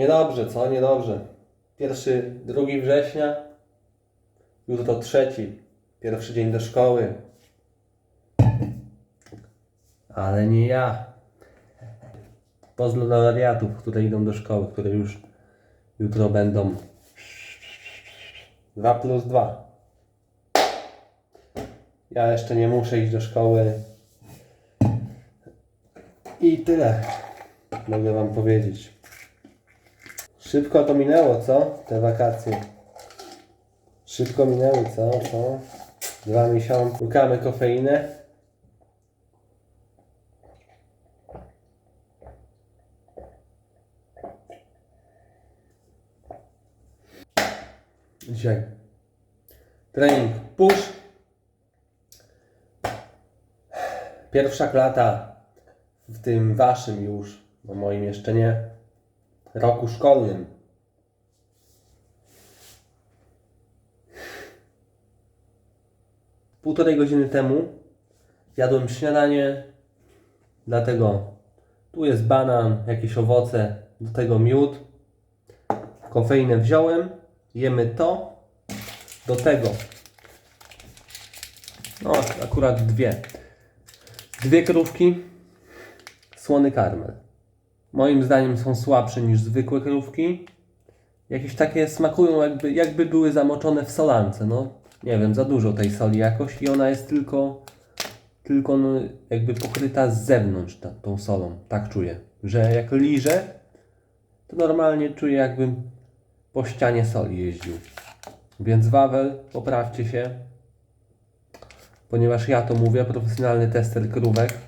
Niedobrze, co? Niedobrze. Pierwszy, drugi września. Jutro trzeci. Pierwszy dzień do szkoły. Ale nie ja. Pozdro dla wariatów, które idą do szkoły, które już jutro będą 2 plus 2. Ja jeszcze nie muszę iść do szkoły. I tyle. Mogę Wam powiedzieć. Szybko to minęło, co? Te wakacje. Szybko minęły, co? Co? Dwa miesiące. Łykamy kofeinę. Dzisiaj trening push. Pierwsza klata w tym waszym już, bo moim jeszcze nie, roku szkolnym. Półtorej godziny temu jadłem śniadanie, dlatego tu jest banan, jakieś owoce, do tego miód. Kofeinę wziąłem, jemy to, do tego no akurat dwie. Dwie krówki, słony karmel. Moim zdaniem są słabsze niż zwykłe krówki. Jakieś takie smakują jakby, jakby były zamoczone w solance. No nie wiem, za dużo tej soli jakoś i ona jest tylko, tylko no, jakby pokryta z zewnątrz ta, tą solą. Tak czuję, że jak liżę, to normalnie czuję jakbym po ścianie soli jeździł. Więc Wawel, poprawcie się, ponieważ ja to mówię, profesjonalny tester krówek.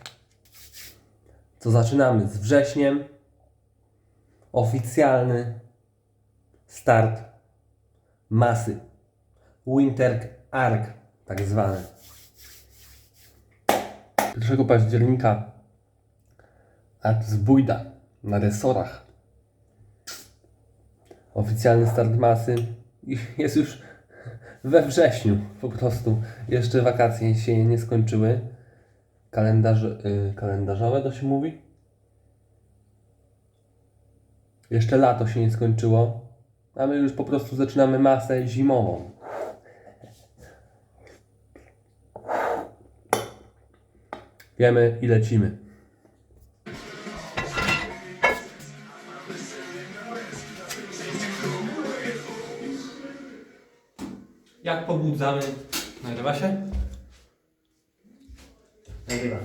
To zaczynamy z wrześniem. Oficjalny start masy. Winter Arc, tak zwane. 1 października art z Bójda na resorach. Oficjalny start masy jest już we wrześniu po prostu. Jeszcze wakacje się nie skończyły. Kalendarz, y, kalendarzowe to się mówi? Jeszcze lato się nie skończyło, a my już po prostu zaczynamy masę zimową. Wiemy i lecimy. Jak pobudzamy? Nagrywa się? Nagrywa.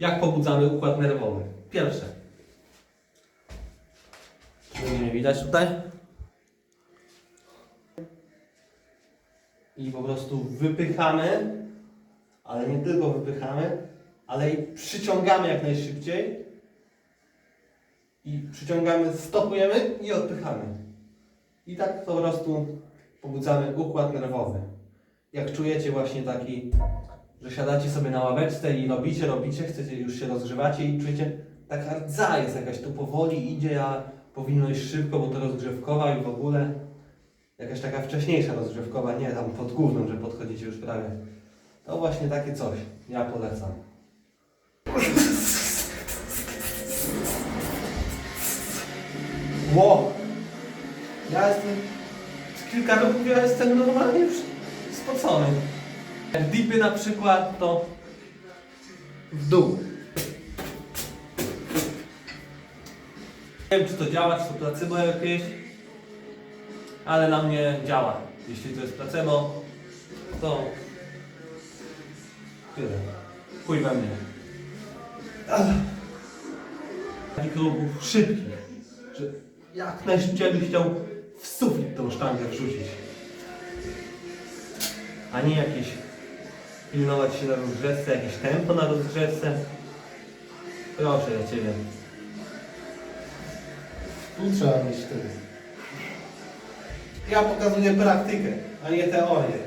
Jak pobudzamy układ nerwowy? Pierwsze. Czy mnie widać tutaj? I po prostu wypychamy, ale nie tylko wypychamy, ale i przyciągamy jak najszybciej. I przyciągamy, stopujemy i odpychamy. I tak po prostu pobudzamy układ nerwowy. Jak czujecie właśnie taki, że siadacie sobie na ławeczce i robicie, robicie, chcecie, już się rozgrzewacie i czujecie, taka rdza jest jakaś tu powoli idzie, a powinno iść szybko, bo to rozgrzewkowa i w ogóle jakaś taka wcześniejsza rozgrzewkowa, nie tam pod główną, że podchodzicie już prawie. To właśnie takie coś. Ja polecam. Ło! Ja jestem z kilka ruchów ja jestem normalnie już spocony. Dipy na przykład, to w dół. Nie wiem, czy to działa, czy to placebo jakieś, ale na mnie działa. Jeśli to jest placebo, to tyle. Chuj we mnie. Takich szybkich, że jak najszybciej byś chciał w sufit tą sztangę wrzucić. A nie jakieś pilnować się na rozgrzewce, jakieś tempo na rozgrzewce. Proszę ja Ciebie. Tu trzeba mieć tyle. Ja pokazuję praktykę, a nie teorię.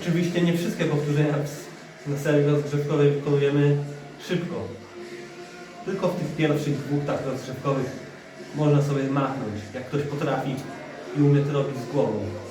Oczywiście nie wszystkie powtórzenia na serii rozgrzewkowej wykonujemy szybko. Tylko w tych pierwszych dwóch tak rozgrzewkowych można sobie machnąć, jak ktoś potrafi i umie to robić z głową.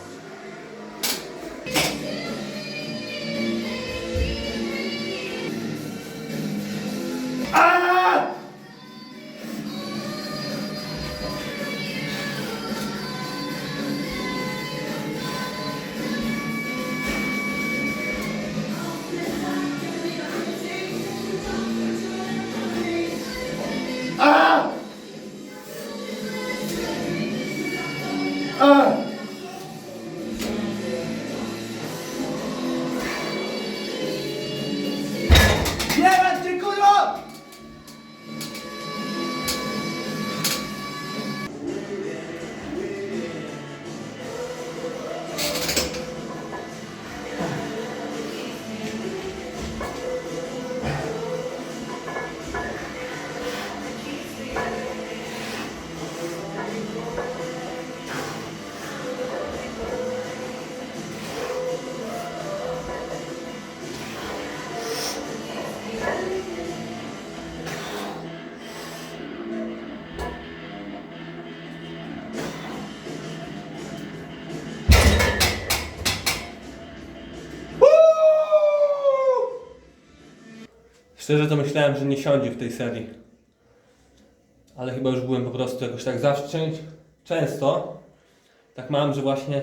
Szczerze to myślałem, że nie siądzie w tej serii. Ale chyba już byłem po prostu jakoś tak zawsze czę- często. Tak mam, że właśnie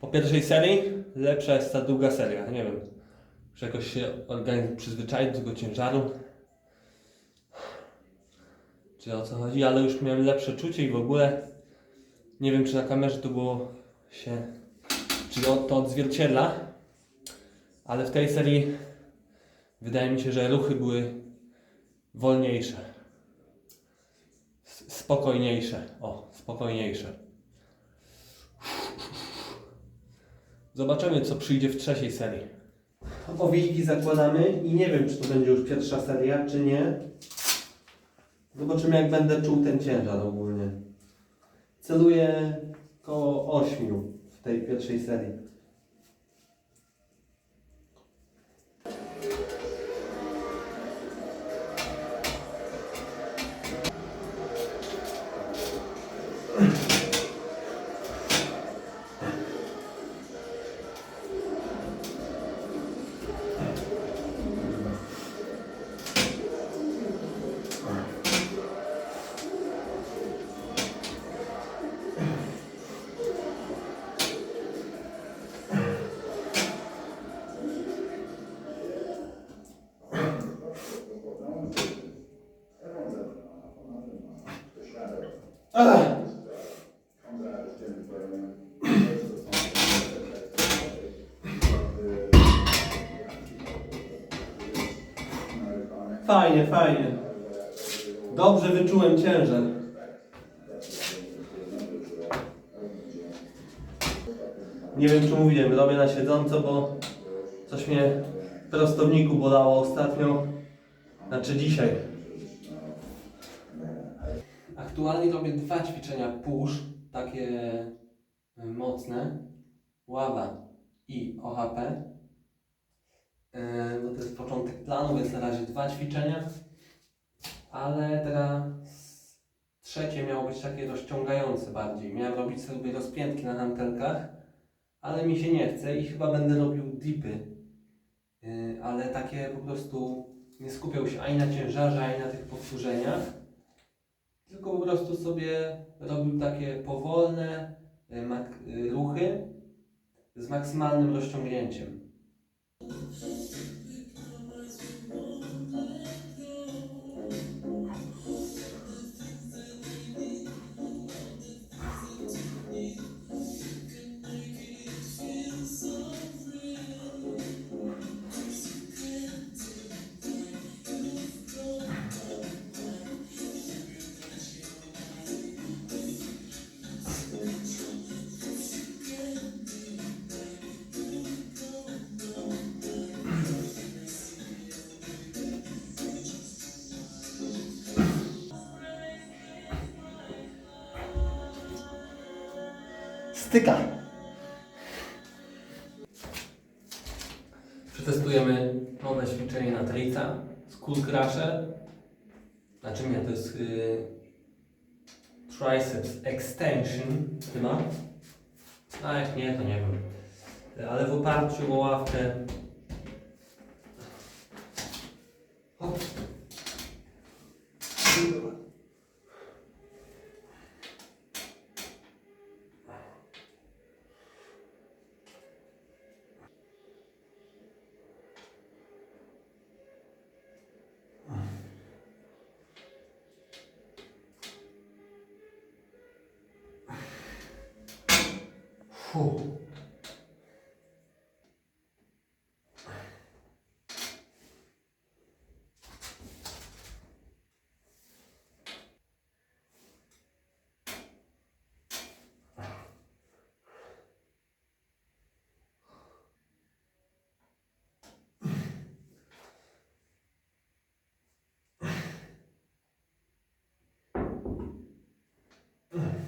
po pierwszej serii lepsza jest ta druga seria. Nie wiem, że jakoś się organizm przyzwyczaił do tego ciężaru. Czy o co chodzi, ale już miałem lepsze czucie i w ogóle nie wiem, czy na kamerze to było się, czy to odzwierciedla, ale w tej serii wydaje mi się, że ruchy były wolniejsze, spokojniejsze. O, spokojniejsze. Zobaczymy, co przyjdzie w trzeciej serii. Owiki zakładamy i nie wiem, czy to będzie już pierwsza seria, czy nie. Zobaczymy, jak będę czuł ten ciężar ogólnie. Celuję koło 8 w tej pierwszej serii. Fajnie, fajnie. Dobrze wyczułem ciężar. Nie wiem, czy mówiłem, robię na siedząco, bo coś mnie w prostowniku bolało ostatnio. Znaczy dzisiaj. Aktualnie robię dwa ćwiczenia push, takie y, mocne. Ława i OHP. Yy, No to jest początek planu, więc na razie dwa ćwiczenia. Ale teraz trzecie miało być takie rozciągające bardziej. Miałem robić sobie rozpiętki na hantelkach, ale mi się nie chce i chyba będę robił dipy. Yy, Ale takie po prostu nie skupiał się ani na ciężarze, ani na tych powtórzeniach tylko po prostu sobie robił takie powolne y, ruchy z maksymalnym rozciągnięciem. Styka. Przetestujemy nowe ćwiczenie na trica. Skull crusher. Nie, to jest y, triceps extension chyba. A jak nie, to nie wiem. Ale w oparciu o ławkę. 후 응.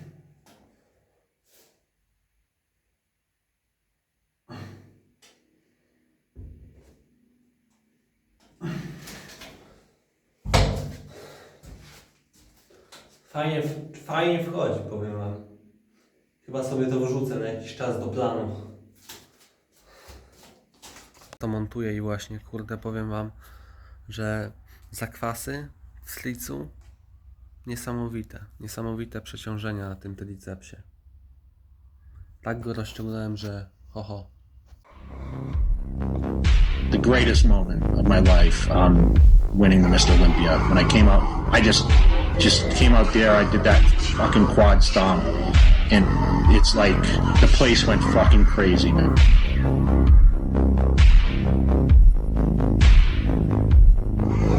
Fajnie, fajnie wchodzi, powiem wam. Chyba sobie to wrzucę na jakiś czas do planu. To montuję i właśnie, kurde, powiem wam, że zakwasy w slicu niesamowite, niesamowite przeciążenia na tym tricepsie. Tak go rozciągnąłem, że ho ho. the greatest moment of my life, um, winning the Mr. Olympia. When I came out, I just just came out there. I did that fucking quad stomp, and it's like the place went fucking crazy, man.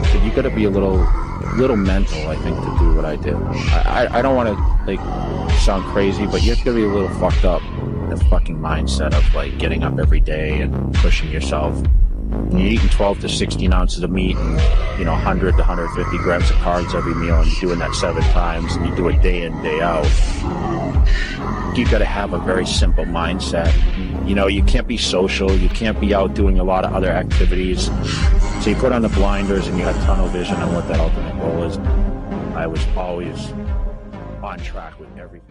But you got to be a little, little mental, I think, to do what I did. I, I, I don't want to like sound crazy, but you have to be a little fucked up. In the fucking mindset of like getting up every day and pushing yourself. You're eating 12 to 16 ounces of meat and you know 100 to 150 grams of carbs every meal, and you're doing that seven times, and you do it day in day out. You got to have a very simple mindset. You know, you can't be social. You can't be out doing a lot of other activities. So you put on the blinders and you have tunnel vision on what that ultimate goal is. I was always on track with everything.